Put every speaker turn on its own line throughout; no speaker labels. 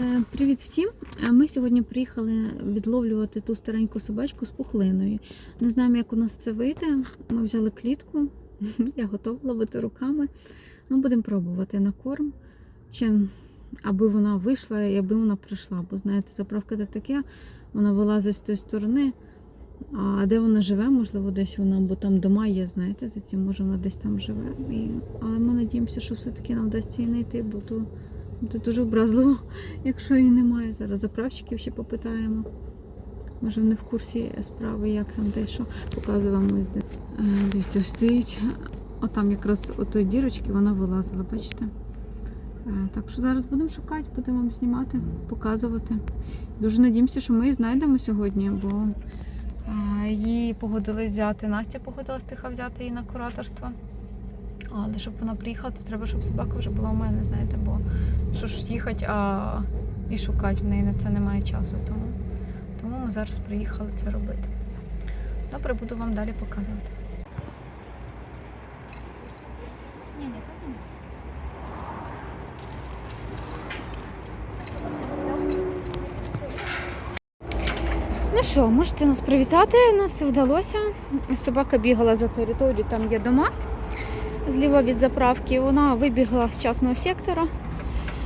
Е, Привіт всім! Е, Ми сьогодні приїхали відловлювати ту стареньку собачку з пухлиною. Не знаємо, як у нас це вийде. Ми взяли клітку, я готова ловити руками. Ну, будемо пробувати на корм. Ще, аби вона вийшла і аби вона прийшла. Бо знаєте, заправка це таке, вона вилазить з тої сторони. А де вона живе, можливо, десь вона, бо там дома є, знаєте, за цим може вона десь там живе. І... Але ми надіємося, що все-таки нам вдасться її знайти, бо то, то дуже образливо, якщо її немає. Зараз заправщиків ще попитаємо. Може вони в курсі справи, як там де що. Показую вам ось де. Е, Дивіться, стоїть. Отам якраз от тої дірочки вона вилазила, бачите? Е, Так що зараз будемо шукати, будемо вам знімати, показувати. Дуже надіємося, що ми її знайдемо сьогодні, бо а, Її погодились взяти. Настя погодилась тихо взяти її на кураторство. Але щоб вона приїхала, то треба, щоб собака вже була у мене, знаєте, бо що ж їхати а... і шукати в неї на це немає часу. Тому, тому ми зараз приїхали це робити. Добре, буду вам далі показувати. Ні, ні, так ні. Ну що, можете нас привітати. У нас це вдалося. Собака бігала за територію, там є дома зліва від заправки. Вона вибігла з частного сектора.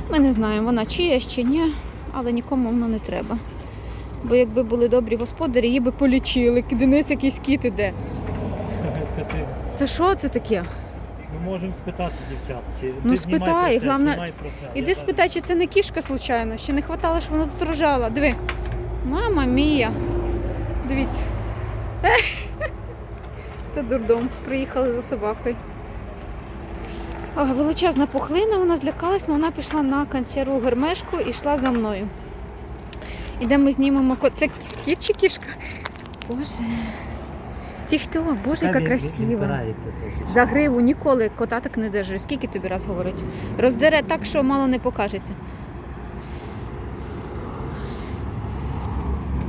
Ми не знаємо, вона чиясь чи ні, але нікому воно не треба. Бо якби були добрі господарі, її би полічили. Денис якийсь кіт іде.
Це
що це таке?
Ми можемо спитати дівчат. Чи
Ну,
ти
спитай, головне. Іди спитай, чи це не кішка случайно. Ще не хватало, щоб вона тут рожала. Диви. Мама мія. Дивіться. Це дурдом. Приїхали за собакою. Величезна пухлина, вона злякалась, але вона пішла на консерву гермешку і йшла за мною. Ідемо знімемо кот. Це кіт чи кішка? Боже. Ти хто? Боже, яка красива. За гриву ніколи кота так не держи. Скільки тобі раз говорить? Роздере так, що мало не покажеться.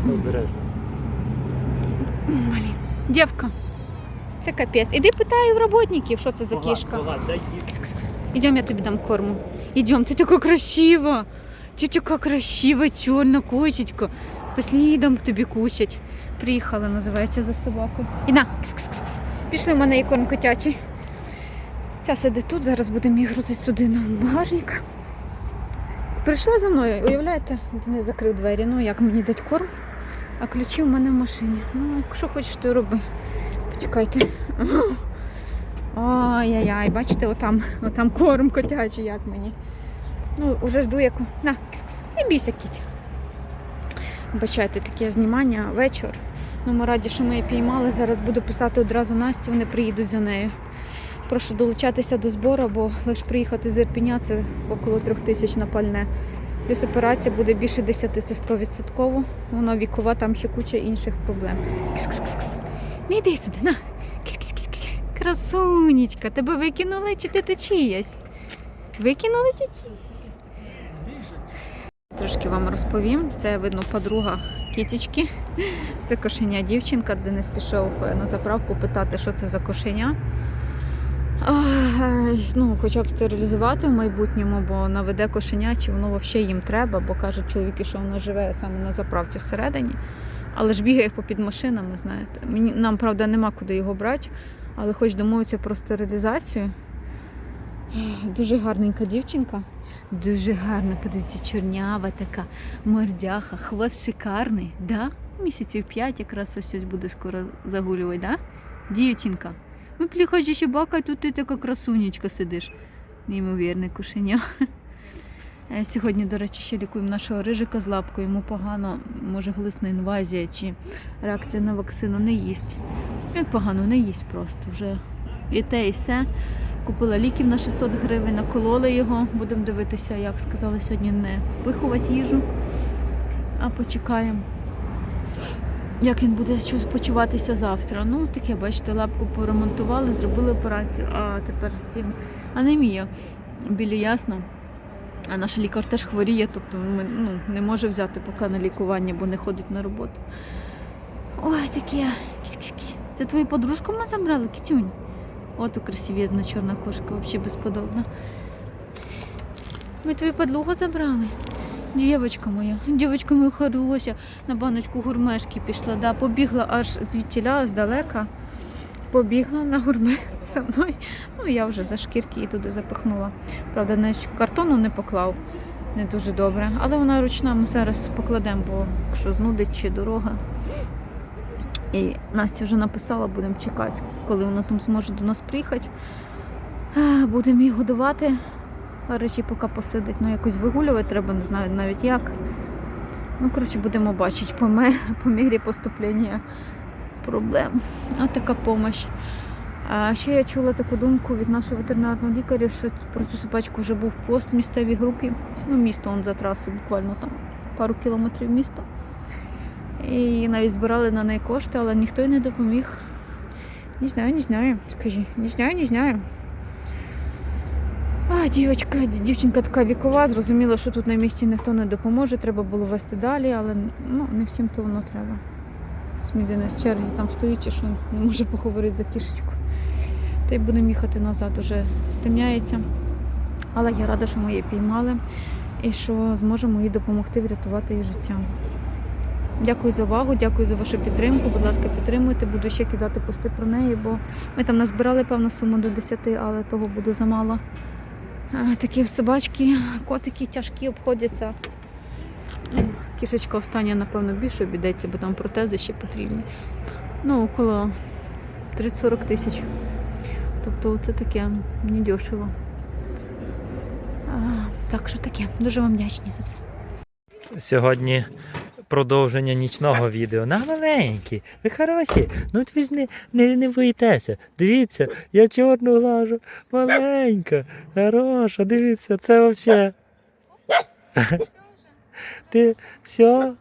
Обережно.
Дівка, це капець. Іди питай у роботників, що це за кішка. Кс-кс-кс. Ідем, я тобі дам корму. Ідем, ти така красива. Ти така красива, чорна кошечка. Після дам тобі кусять. Приїхала, називається за собакою. І на, кс-кс-кс. Пішли в мене є корм котячий. Ця сидить тут, зараз будемо її грузити сюди на багажник. Прийшла за мною, уявляєте, не закрив двері. Ну як мені дати корм, а ключі в мене в машині. Ну, якщо хочеш, то роби. Почекайте. Ай-яй-яй, бачите, отам, отам корм котячий, як мені. Ну, уже жду як. На, кс-кс, не бійся, кіть. Бачайте, таке знімання вечір. Ну, ми раді, що ми її піймали. Зараз буду писати одразу Насті, вони приїдуть за нею. Прошу долучатися до збору, бо лише приїхати з Ірпіня це около трьох тисяч на пальне. Плюс операція буде більше 10, це 100%. Вона вікова, там ще куча інших проблем. Кс-кс-кс. Не йди сюди, на. Кс-кс-кс. Красунечка, тебе викинули чи ти течієсь? Викинули чи чиєсь? Трошки вам розповім. Це видно подруга кітічки. Це кошеня дівчинка. Денис пішов е, на заправку питати, що це за кошеня. Ну, хоча б стерилізувати в майбутньому, бо наведе кошеня, чи воно взагалі їм треба, бо кажуть чоловіки, що воно живе саме на заправці всередині. Але ж бігає попід машинами, знаєте. Мені, нам, правда, нема куди його брати, але хоч домовитися про стерилізацію. Дуже гарненька дівчинка. Дуже гарна, подивіться, чорнява така, мордяха, хвост шикарний, да? Місяців п'ять якраз ось ось буде скоро загулювати, да? Дівчинка. Ми пліхачі ще бака, тут ти така красунечка сидиш. Неймовірне кошеня. Е, Сьогодні, до речі, ще лікуємо нашого рижика з лапкою. Йому погано, може глисна інвазія чи реакція на вакцину не їсть. Як погано, не їсть просто вже. І те, і все. Купила ліків на 600 гривень, накололи його. Будемо дивитися, як сказали сьогодні, не виховати їжу. А почекаємо, як він буде почуватися завтра. Ну, таке, бачите, лапку поремонтували, зробили операцію, а тепер з цим анемія. Білі ясно. А наш лікар теж хворіє, тобто ми, ну, не може взяти поки на лікування, бо не ходить на роботу. Ой, таке. Це твою подружку ми забрали, кітюнь? От красивезна чорна кошка, взагалі безподобна. Ми твою подлугу забрали. Дівочка моя, дівочка моя хороша, на баночку гурмешки пішла, да, побігла аж звідтіля, здалека. Побігла на гурме за мною. Ну, я вже за шкірки її туди запихнула. Правда, навіть картону не поклав, не дуже добре. Але вона ручна, ми зараз покладемо, бо якщо знудить чи дорога. І Настя вже написала, будемо чекати, коли вона там зможе до нас приїхати. Будемо її годувати. Речі поки посидить, ну якось вигулювати треба, не знаю навіть як. Ну, коротше, будемо бачити по, по мірі поступлення проблем. А така допомога. А ще я чула таку думку від нашого ветеринарного лікаря, що про цю собачку вже був пост в місцевій групі. Ну, місто он за трасою, буквально там пару кілометрів міста. І навіть збирали на неї кошти, але ніхто й не допоміг. Не знаю, не знаю. Скажи, не знаю, не знаю. А, дівчинка, дівчинка така вікова, зрозуміла, що тут на місці ніхто не допоможе, треба було вести далі, але ну, не всім то воно треба. Смідина з черзі там стоїть і що не може поговорити за кішечку. Та й будемо їхати назад, уже стемняється. Але я рада, що ми її піймали і що зможемо їй допомогти врятувати її життя. Дякую за увагу, дякую за вашу підтримку. Будь ласка, підтримуйте. Буду ще кидати пости про неї, бо ми там назбирали певну суму до 10, але того буде замало. Такі собачки, котики тяжкі обходяться. Кішечка остання, напевно, більше обійдеться, бо там протези ще потрібні. Ну, около 30-40 тисяч. Тобто це таке недешево. Так що таке. Дуже вам вдячні за все.
Сьогодні продовження нічного відео. На маленькі, ви хороші. Ну ви ж не, не, не боїтеся. Дивіться, я чорну глажу. Маленька, хороша, дивіться, це взагалі. Ти все,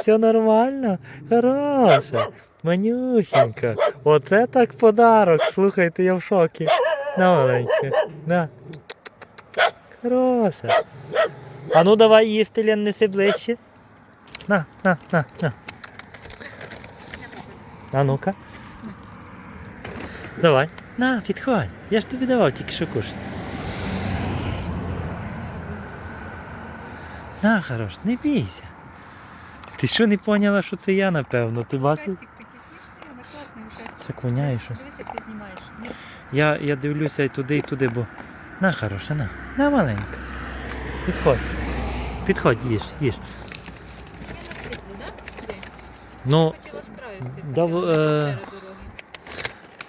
все нормально? Хороша. Манюсенька. Оце так подарок. Слухайте, я в шокі. На маленька. На. Хороша. А ну давай їсти, Лен, неси ближче. На, на, на, на. А ну-ка. Давай. На, підходь. Я ж тобі давав тільки що кушати. На, хорош, не бійся. Ти що не поняла, що це я, напевно? Ти бачив?
такий смішний, але класний ужастик.
Як воняє щось.
Дивися, як ти знімаєш. Ні,
Я, я дивлюся і туди, і туди, бо. На, хороша, на. На маленька. Підходь. Підходь, їж, їж.
Я насиплю, так? Сюди.
Ну,
Хотіла з краю сипати,
Да, в-
не
е,
посеред дороги.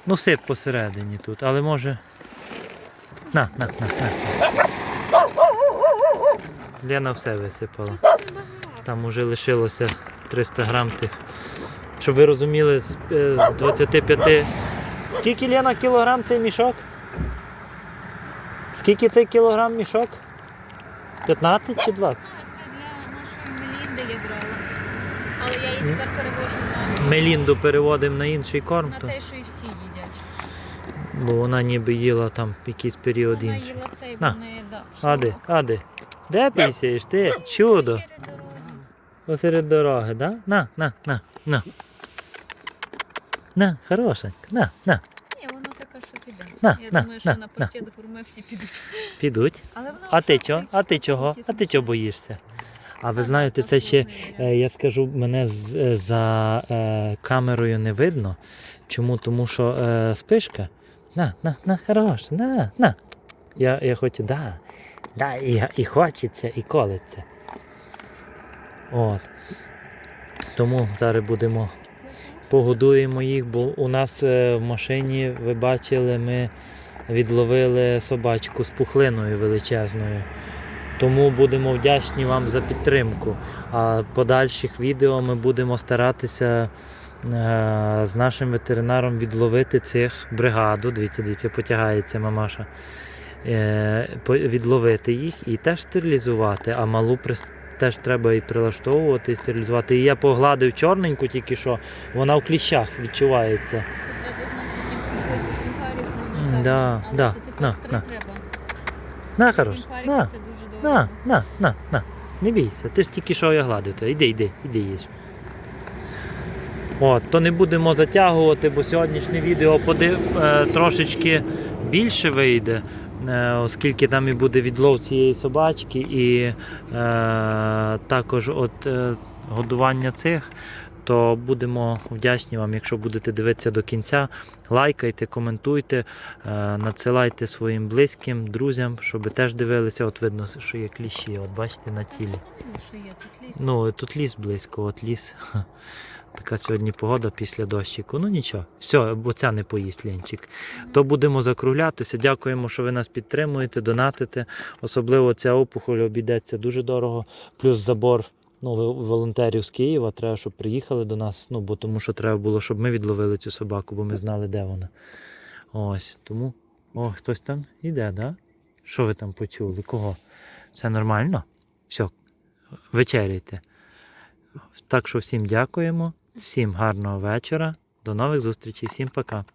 Ну, сип посередині тут, але може. На, на, на, на. Лена все висипала. Там уже лишилося 300 грам тих. Щоб ви розуміли, з, е, 25. Скільки Лена кілограм цей мішок? Скільки цей кілограм мішок? 15 чи 20?
Це для нашої Мелінди я брала. Але я її тепер перевожу на,
Мелінду переводимо на інший корм,
на
то,
те, що і всі їдять.
бо вона ніби їла там якийсь період
Вона
інший.
їла цей,
На.
бо в неї, да.
Ади, ади. Де пісяєш ти? Чудо. Посеред дороги, да? На, на, на, на. На, хорошенька, на, на.
Ні, вона така, що піде.
На,
я
на,
думаю, що
на,
на
на.
порті до гурме всі підуть.
Підуть.
Але вона
А ти
вже
чого? А ти чого? А ти чого боїшся? А ви знаєте, це ще, е, я скажу, мене з- е, за е, камерою не видно. Чому? Тому що е, спишка. На, на, на, хорош, на, на. Я, я хочу, да, да, і, і хочеться, і колеться. От. Тому зараз будемо погодуємо їх, бо у нас е, в машині, ви бачили, ми відловили собачку з пухлиною величезною. Тому будемо вдячні вам за підтримку. А подальших відео ми будемо старатися е, з нашим ветеринаром відловити цих бригаду. Дивіться, дивіться, потягається мамаша. Е, відловити їх і теж стерилізувати, а малу прис- теж треба і прилаштовувати, і стерилізувати. І я погладив чорненьку тільки що, вона в кліщах відчувається.
Це треба, значить, їм купити
да,
Але
да,
це типу
на,
три
на.
треба.
На, хорош, на.
це дуже
На, на, на, на. Не бійся, ти ж тільки що я гладив. то. Іди, іди, іди їж. От, то не будемо затягувати, бо сьогоднішнє відео поди, е, трошечки більше вийде. Е, оскільки там і буде відлов цієї собачки, і е, також от е, годування цих, то будемо вдячні вам, якщо будете дивитися до кінця. Лайкайте, коментуйте, е, надсилайте своїм близьким, друзям, щоб теж дивилися. От видно, що є кліщі, от бачите на тілі. Ну, тут ліс близько, от ліс. Така сьогодні погода після дощику. Ну нічого, все, бо ця не поїсть лінчик. То будемо закруглятися. Dякуємо, що ви нас підтримуєте, донатите. Особливо ця опухоль обійдеться дуже дорого. Плюс забор ну, волонтерів з Києва. Треба, щоб приїхали до нас. Ну, бо тому що треба було, щоб ми відловили цю собаку, бо ми знали, де вона. Ось тому. О, хтось там іде, да? Що ви там почули? Кого? Все нормально? Все, вечеряйте. Так що всім дякуємо, всім гарного вечора, до нових зустрічей, всім пока.